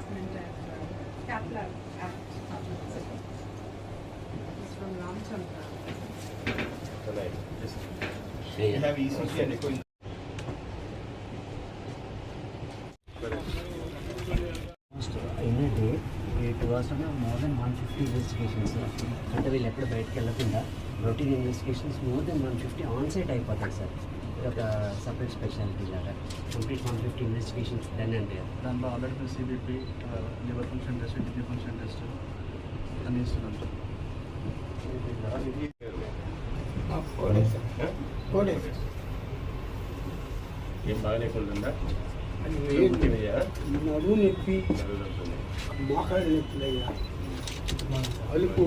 department at uh, Kaplan Act. It's from Ramchandra. You have ECC and ECO. In day eight అవర్స్లో more than one fifty investigations అంటే వీళ్ళు ఎక్కడ బయటకు వెళ్ళకుండా routine investigations more than one fifty on site అయిపోతాయి sir ఇది ఒక separate speciality లాగా complete one fifty investigations done and దాంట్లో already CBP liver function test kidney function test అన్ని ఇస్తున్నాం సార్ ఏం బాగా లేకుండా నడుము నొప్పి మోకాలు నొప్పులయ్యా అలుపు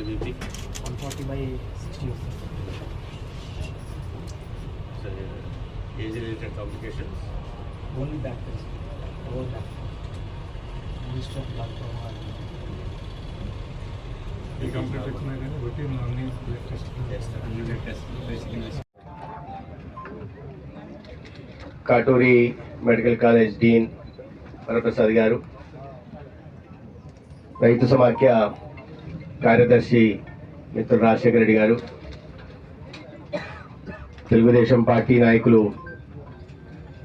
BP one forty by sixty age related complications only back on back ఈ కంప్లీట్ వచ్చినాయి కానీ రొటీన్ అన్ని blood test Katuri medical college dean Varaprasad garu రైతు సమాఖ్య కార్యదర్శి మిత్రుడు రాజశేఖర రెడ్డి గారు తెలుగుదేశం పార్టీ నాయకులు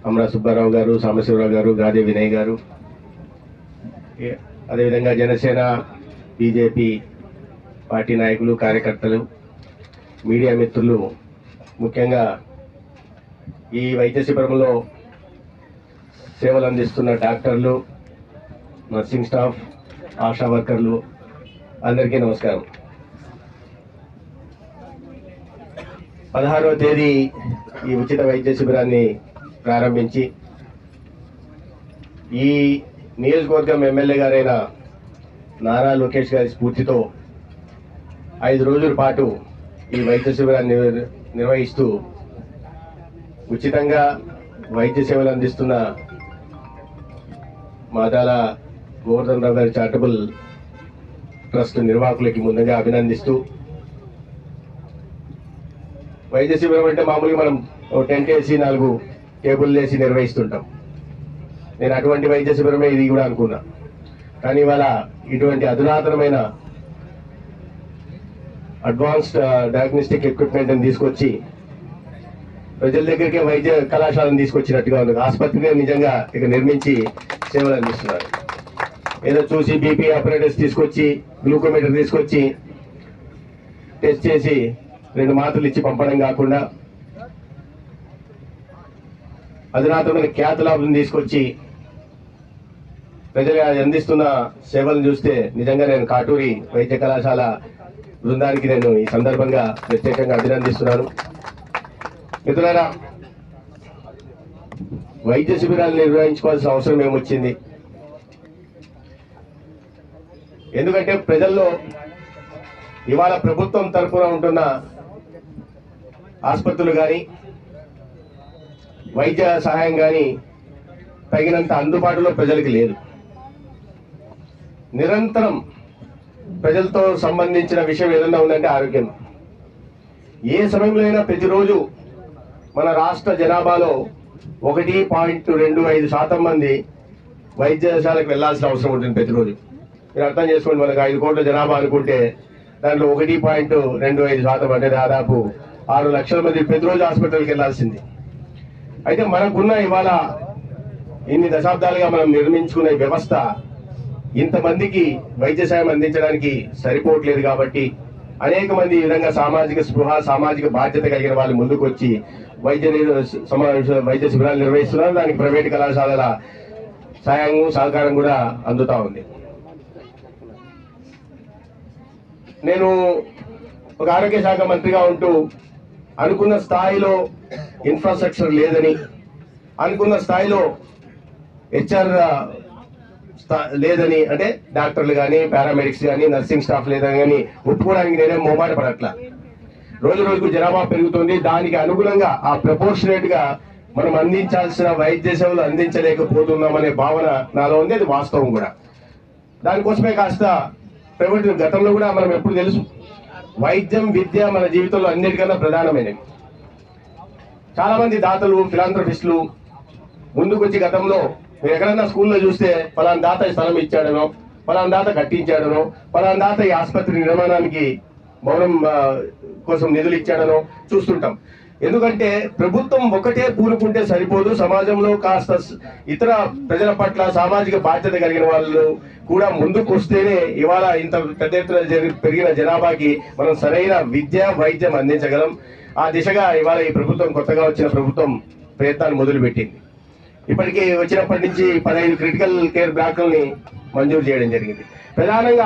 అమరా సుబ్బారావు గారు సాంబశివరావు గారు గాదే వినయ్ గారు. అదేవిధంగా జనసేన బీజేపీ పార్టీ నాయకులు కార్యకర్తలు మీడియా మిత్రులు ముఖ్యంగా ఈ వైద్య శిబిరంలో సేవలు అందిస్తున్న డాక్టర్లు నర్సింగ్ స్టాఫ్ ఆశా వర్కర్లు అందరికీ నమస్కారం. పదహారవ తేదీ ఈ ఉచిత వైద్య శిబిరాన్ని ప్రారంభించి ఈ నియోజకవర్గం ఎమ్మెల్యే గారైన నారా లోకేష్ గారి స్ఫూర్తితో ఐదు రోజుల పాటు ఈ వైద్య శిబిరాన్ని నిర్వహిస్తూ ఉచితంగా వైద్య సేవలు అందిస్తున్న మాదాల గోవర్ధన్ రావు గారి చారిటబుల్ ట్రస్ట్ నిర్వాహకులకి ముందుగా అభినందిస్తూ వైద్య శిబిరం అంటే మామూలుగా మనం టెంట్ వేసి నాలుగు టేబుల్ వేసి నిర్వహిస్తుంటాం. నేను అటువంటి వైద్య శిబిరమే ఇది కూడా అనుకున్నా. కానీ ఇవాళ ఇటువంటి అధునాతనమైన అడ్వాన్స్డ్ డయాగ్నోస్టిక్ ఎక్విప్మెంట్ని తీసుకొచ్చి ప్రజల దగ్గరికి వైద్య కళాశాలను తీసుకొచ్చినట్టుగా ఉంది. ఆసుపత్రిని నిజంగా ఇక నిర్మించి సేవలు అందిస్తున్నారు. ఏదో చూసి బీపీ ఆపరేటర్స్ తీసుకొచ్చి గ్లూకోమీటర్ తీసుకొచ్చి టెస్ట్ చేసి రెండు మాటలు ఇచ్చి పంపడం కాకుండా అధునాతమైన ఖ్యాతలాభం తీసుకొచ్చి ప్రజలు అందిస్తున్న సేవలను చూస్తే నిజంగా నేను కాటూరి వైద్య కళాశాల బృందానికి నేను ఈ సందర్భంగా ప్రత్యేకంగా అభినందిస్తున్నాను. మిత్రులారా వైద్య శిబిరాలు నిర్వహించుకోవాల్సిన అవసరం ఏమొచ్చింది? ఎందుకంటే ప్రజల్లో ఇవాళ ప్రభుత్వం తరఫున ఉంటున్న ఆసుపత్రులు కానీ వైద్య సహాయం కానీ తగినంత అందుబాటులో ప్రజలకు లేదు. నిరంతరం ప్రజలతో సంబంధించిన విషయం ఏదన్నా ఉందంటే ఆరోగ్యం. ఏ సమయంలో అయినా ప్రతిరోజు మన రాష్ట్ర జనాభాలో ఒకటి పాయింట్ రెండు ఐదు శాతం మంది వైద్యశాలకు వెళ్ళాల్సిన అవసరం ఉంటుంది ప్రతిరోజు. మీరు అర్థం చేసుకోండి మనకు ఐదు కోట్ల జనాభా అనుకుంటే దాంట్లో ఒకటి పాయింట్ రెండు ఐదు శాతం అంటే దాదాపు ఆరు లక్షల మంది ప్రతిరోజు హాస్పిటల్కి వెళ్ళాల్సింది అయితే మనకున్న ఇవాళ ఇన్ని దశాబ్దాలుగా మనం నిర్మించుకునే వ్యవస్థ ఇంతమందికి వైద్య సాయం అందించడానికి సరిపోవట్లేదు కాబట్టి అనేక మంది ఈ విధంగా సామాజిక స్పృహ సామాజిక బాధ్యత కలిగిన వాళ్ళు ముందుకు వచ్చి వైద్య సమావేశ వైద్య శిబిరాలు నిర్వహిస్తున్నారు. దానికి ప్రైవేట్ కళాశాలల సాయం సహకారం కూడా అందుతా ఉంది. నేను ఒక ఆరోగ్య శాఖ మంత్రిగా ఉంటూ అనుకున్న స్థాయిలో ఇన్ఫ్రాస్ట్రక్చర్ లేదని అనుకున్న స్థాయిలో హెచ్ఆర్ లేదని అంటే డాక్టర్లు కానీ పారామెడిక్స్ కానీ నర్సింగ్ స్టాఫ్ లేదని కానీ ఒప్పుకోవడానికి నేనే మొహమాట పడట్లా. రోజు రోజుకు జనాభా పెరుగుతుంది. దానికి అనుగుణంగా ఆ ప్రపోర్షనేట్గా మనం అందించాల్సిన వైద్య సేవలు అందించలేకపోతున్నామనే భావన నాలో ఉంది. అది వాస్తవం కూడా. దానికోసమే కాస్త ప్రైవేట్ గతంలో కూడా మనం ఎప్పుడు తెలుసు. వైద్యం విద్య మన జీవితంలో అన్నిటికన్నా ప్రధానమైనవి. చాలామంది దాతలు ఫిలాంథ్రఫిస్టులు ముందుకొచ్చి గతంలో మీరు ఎక్కడన్నా స్కూల్లో చూస్తే ఫలానా దాత స్థలం ఇచ్చాడనో ఫలానా దాత కట్టించాడనో ఫలానా దాత ఈ ఆసుపత్రి నిర్మాణానికి భవనం కోసం నిధులు ఇచ్చాడనో చూస్తుంటాం. ఎందుకంటే ప్రభుత్వం ఒకటే పూనుకుంటే సరిపోదు. సమాజంలో కాస్త ఇతర ప్రజల పట్ల సామాజిక బాధ్యత కలిగిన వాళ్ళు కూడా ముందుకు వస్తేనే ఇవాళ ఇంత పెద్ద ఎత్తున పెరిగిన జనాభాకి మనం సరైన విద్య వైద్యం అందించగలం. ఆ దిశగా ఇవాళ ఈ ప్రభుత్వం కొత్తగా వచ్చిన ప్రభుత్వం ప్రయత్నాలు మొదలుపెట్టింది. ఇప్పటికీ వచ్చినప్పటి నుంచి పదహైదు క్రిటికల్ కేర్ బ్లాకుల్ని మంజూరు చేయడం జరిగింది. ప్రధానంగా